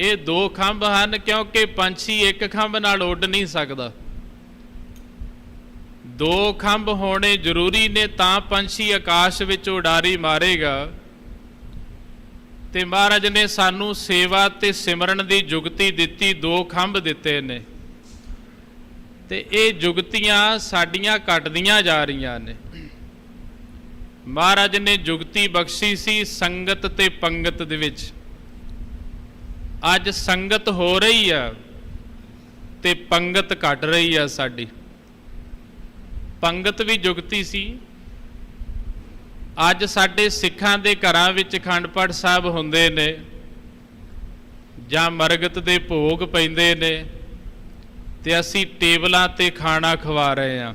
ਇਹ ਦੋ ਖੰਭ ਹਨ ਕਿਉਂਕਿ ਪੰਛੀ ਇੱਕ ਖੰਭ ਨਾਲ ਉੱਡ ਨਹੀਂ ਸਕਦਾ। ਦੋ ਖੰਭ ਹੋਣੇ ਜ਼ਰੂਰੀ ਨੇ ਤਾਂ ਪੰਛੀ ਆਕਾਸ਼ ਵਿੱਚ ਉਡਾਰੀ ਮਾਰੇਗਾ। ਤੇ ਮਹਾਰਾਜ ਨੇ ਸਾਨੂੰ ਸੇਵਾ ਤੇ ਸਿਮਰਨ ਦੀ ਜੁਗਤੀ ਦਿੱਤੀ, ਦੋ ਖੰਭ ਦਿੱਤੇ ਨੇ। ਤੇ ਇਹ ਜੁਗਤੀਆਂ ਸਾਡੀਆਂ ਕੱਟਦੀਆਂ ਜਾ ਰਹੀਆਂ ਨੇ। ਮਹਾਰਾਜ ਨੇ ਜੁਗਤੀ ਬਖਸ਼ੀ ਸੀ ਸੰਗਤ ਤੇ ਪੰਗਤ ਦੇ ਵਿੱਚ। ਅੱਜ ਸੰਗਤ ਹੋ ਰਹੀ ਆ ਤੇ ਪੰਗਤ ਘਟ ਰਹੀ ਆ ਸਾਡੀ। ਪੰਗਤ ਵੀ ਜੁਗਤੀ ਸੀ। ਅੱਜ ਸਾਡੇ ਸਿੱਖਾਂ ਦੇ ਘਰਾਂ ਵਿੱਚ ਅਖੰਡ ਪਾਠ ਸਾਹਿਬ ਹੁੰਦੇ ਨੇ ਜਾਂ ਮਰਗਤ ਦੇ ਭੋਗ ਪੈਂਦੇ ਨੇ ਤੇ ਅਸੀਂ ਟੇਬਲਾਂ ਤੇ ਖਾਣਾ ਖਵਾ ਰਹੇ ਹਾਂ।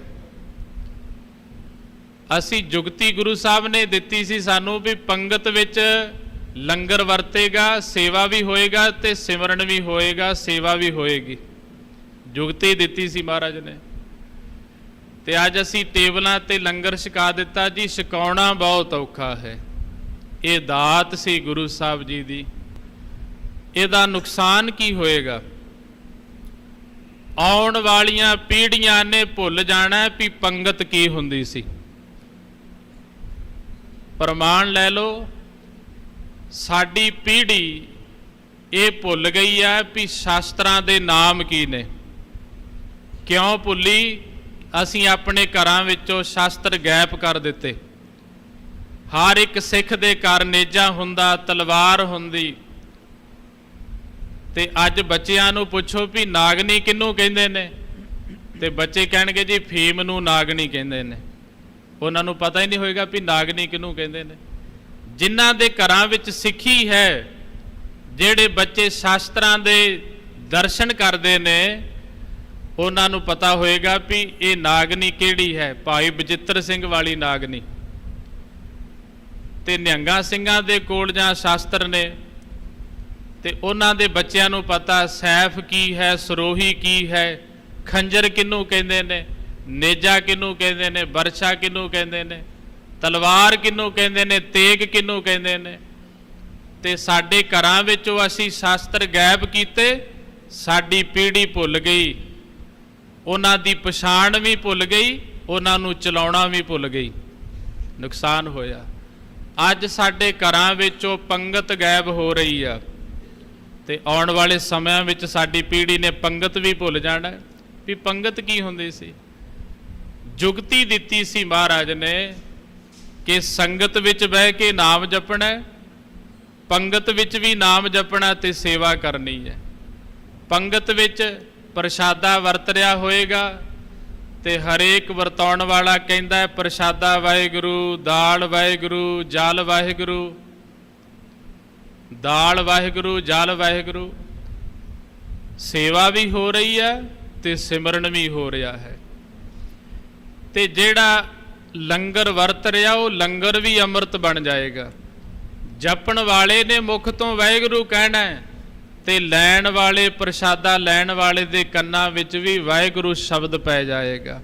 ਅਸੀਂ ਜੁਗਤੀ ਗੁਰੂ ਸਾਹਿਬ ਨੇ ਦਿੱਤੀ ਸੀ ਸਾਨੂੰ ਵੀ ਪੰਗਤ ਵਿੱਚ ਲੰਗਰ ਵਰਤੇਗਾ, ਸੇਵਾ ਵੀ ਹੋਏਗਾ ਤੇ ਸਿਮਰਨ ਵੀ ਹੋਏਗਾ, ਸੇਵਾ ਵੀ ਹੋਏਗੀ। ਜੁਗਤੀ ਦਿੱਤੀ ਸੀ ਮਹਾਰਾਜ ਨੇ। ਤੇ ਅੱਜ ਅਸੀਂ ਟੇਬਲਾਂ ਤੇ ਲੰਗਰ ਛਕਾ ਦਿੱਤਾ। ਜੀ, ਛਕਾਉਣਾ ਬਹੁਤ ਔਖਾ ਹੈ। ਇਹ ਦਾਤ ਸੀ ਗੁਰੂ ਸਾਹਿਬ ਜੀ ਦੀ। ਇਹਦਾ ਨੁਕਸਾਨ ਕੀ ਹੋਏਗਾ? ਆਉਣ ਵਾਲੀਆਂ ਪੀੜ੍ਹੀਆਂ ਨੇ ਭੁੱਲ ਜਾਣਾ ਵੀ ਪੰਗਤ ਕੀ ਹੁੰਦੀ ਸੀ। ਪ੍ਰਮਾਣ ਲੈ ਲਓ। ਸਾਡੀ ਪੀੜ੍ਹੀ ਇਹ ਭੁੱਲ ਗਈ ਹੈ ਵੀ ਸ਼ਾਸਤਰਾਂ ਦੇ ਨਾਮ ਕੀ ਨੇ। ਕਿਉਂ ਭੁੱਲੀ? ਅਸੀਂ ਆਪਣੇ ਘਰਾਂ ਵਿੱਚੋਂ ਸ਼ਾਸਤਰ ਗਾਇਬ ਕਰ ਦਿੱਤੇ। ਹਰ ਇੱਕ ਸਿੱਖ ਦੇ ਘਰ ਨੇਜਾ ਹੁੰਦਾ, ਤਲਵਾਰ ਹੁੰਦੀ। ਤੇ ਅੱਜ ਬੱਚਿਆਂ ਨੂੰ ਪੁੱਛੋ ਵੀ ਨਾਗਨੀ ਕਿਹਨੂੰ ਕਹਿੰਦੇ ਨੇ? ਤੇ ਬੱਚੇ ਕਹਿਣਗੇ ਜੀ ਫੀਮ ਨੂੰ ਨਾਗਨੀ ਕਹਿੰਦੇ ਨੇ। ਉਹਨਾਂ ਨੂੰ ਪਤਾ ਹੀ ਨਹੀਂ ਹੋਏਗਾ ਵੀ ਨਾਗਨੀ ਕਿਹਨੂੰ ਕਹਿੰਦੇ ਨੇ। ਜਿਨ੍ਹਾਂ ਦੇ ਘਰਾਂ ਵਿੱਚ ਸਿੱਖੀ ਹੈ, ਜਿਹੜੇ ਬੱਚੇ ਸ਼ਾਸਤਰਾਂ ਦੇ ਦਰਸ਼ਨ ਕਰਦੇ ਨੇ, ਉਹਨਾਂ ਨੂੰ ਪਤਾ ਹੋਏਗਾ ਵੀ ਇਹ ਨਾਗਨੀ ਕਿਹੜੀ ਹੈ। ਭਾਈ ਬਜਿੱਤਰ ਸਿੰਘ ਵਾਲੀ ਨਾਗਨੀ। ਤੇ ਨਿਹੰਗਾ ਸਿੰਘਾਂ ਦੇ ਕੋਲ ਜਾਂ ਸ਼ਾਸਤਰ ਨੇ, ਤੇ ਉਹਨਾਂ ਦੇ ਬੱਚਿਆਂ ਨੂੰ ਪਤਾ ਸੈਫ ਕੀ ਹੈ, ਸਰੋਹੀ ਕੀ ਹੈ, ਖੰਜਰ ਕਿਹਨੂੰ ਕਹਿੰਦੇ ਨੇ, ਨੇਜਾ ਕਿਹਨੂੰ ਕਹਿੰਦੇ ਨੇ ਬਰਛਾ ਕਿਹਨੂੰ ਕਹਿੰਦੇ ਨੇ। ਤਲਵਾਰ ਕਿਹਨੂੰ ਕਹਿੰਦੇ ਨੇ, ਤੇਗ ਕਿਹਨੂੰ ਕਹਿੰਦੇ ਨੇ? ਤੇ ਸਾਡੇ ਘਰਾਂ ਵਿੱਚੋਂ ਅਸੀਂ ਸ਼ਾਸਤਰ ਗਾਇਬ ਕੀਤੇ, ਸਾਡੀ ਪੀੜ੍ਹੀ ਭੁੱਲ ਗਈ। ਉਹਨਾਂ ਦੀ ਪਛਾਣ ਵੀ ਭੁੱਲ ਗਈ, ਉਹਨਾਂ ਨੂੰ ਚਲਾਉਣਾ ਵੀ ਭੁੱਲ ਗਈ। ਨੁਕਸਾਨ ਹੋਇਆ। ਅੱਜ ਸਾਡੇ ਘਰਾਂ ਵਿੱਚੋਂ ਪੰਗਤ ਗਾਇਬ ਹੋ ਰਹੀ ਆ। ਤੇ ਆਉਣ ਵਾਲੇ ਸਮਿਆਂ ਵਿੱਚ ਸਾਡੀ ਪੀੜ੍ਹੀ ਨੇ ਪੰਗਤ ਵੀ ਭੁੱਲ ਜਾਣਾ। ਵੀ ਪੰਗਤ ਕੀ ਹੁੰਦੀ ਸੀ? ਜੁਗਤੀ ਦਿੱਤੀ ਸੀ ਮਹਾਰਾਜ ਨੇ ਕਿ ਸੰਗਤ ਵਿੱਚ ਬਹਿ ਕੇ ਨਾਮ ਜਪਣਾ ਪੰਗਤ ਵਿੱਚ ਵੀ ਨਾਮ ਜਪਣਾ ਤੇ ਸੇਵਾ ਕਰਨੀ ਹੈ। ਪੰਗਤ ਵਿੱਚ ਪ੍ਰਸ਼ਾਦਾ ਵਰਤ ਰਿਹਾ ਹੋਏਗਾ ਤੇ ਹਰੇਕ ਵਰਤਾਉਣ ਵਾਲਾ ਕਹਿੰਦਾ ਪ੍ਰਸ਼ਾਦਾ ਵਾਹਿਗੁਰੂ, ਦਾਲ ਵਾਹਿਗੁਰੂ, ਜਲ ਵਾਹਿਗੁਰੂ, ਦਾਲ ਵਾਹਿਗੁਰੂ, ਜਲ ਵਾਹਿਗੁਰੂ। ਸੇਵਾ ਵੀ ਹੋ ਰਹੀ ਹੈ ਤੇ ਸਿਮਰਨ ਵੀ ਹੋ ਰਿਹਾ ਹੈ। ਤੇ ਜਿਹੜਾ ਲੰਗਰ ਵਰਤ ਰਿਹਾ, ਉਹ ਲੰਗਰ ਵੀ ਅੰਮ੍ਰਿਤ ਬਣ ਜਾਏਗਾ। ਜਪਣ ਵਾਲੇ ਨੇ ਮੁਖ ਤੋਂ ਵਾਹਿਗੁਰੂ ਕਹਿਣਾ ਹੈ ਤੇ ਲੈਣ ਵਾਲੇ, ਪ੍ਰਸ਼ਾਦਾ ਲੈਣ ਵਾਲੇ ਦੇ ਕੰਨਾਂ ਵਿੱਚ ਵੀ ਵਾਹਿਗੁਰੂ ਸ਼ਬਦ ਪੈ ਜਾਏਗਾ।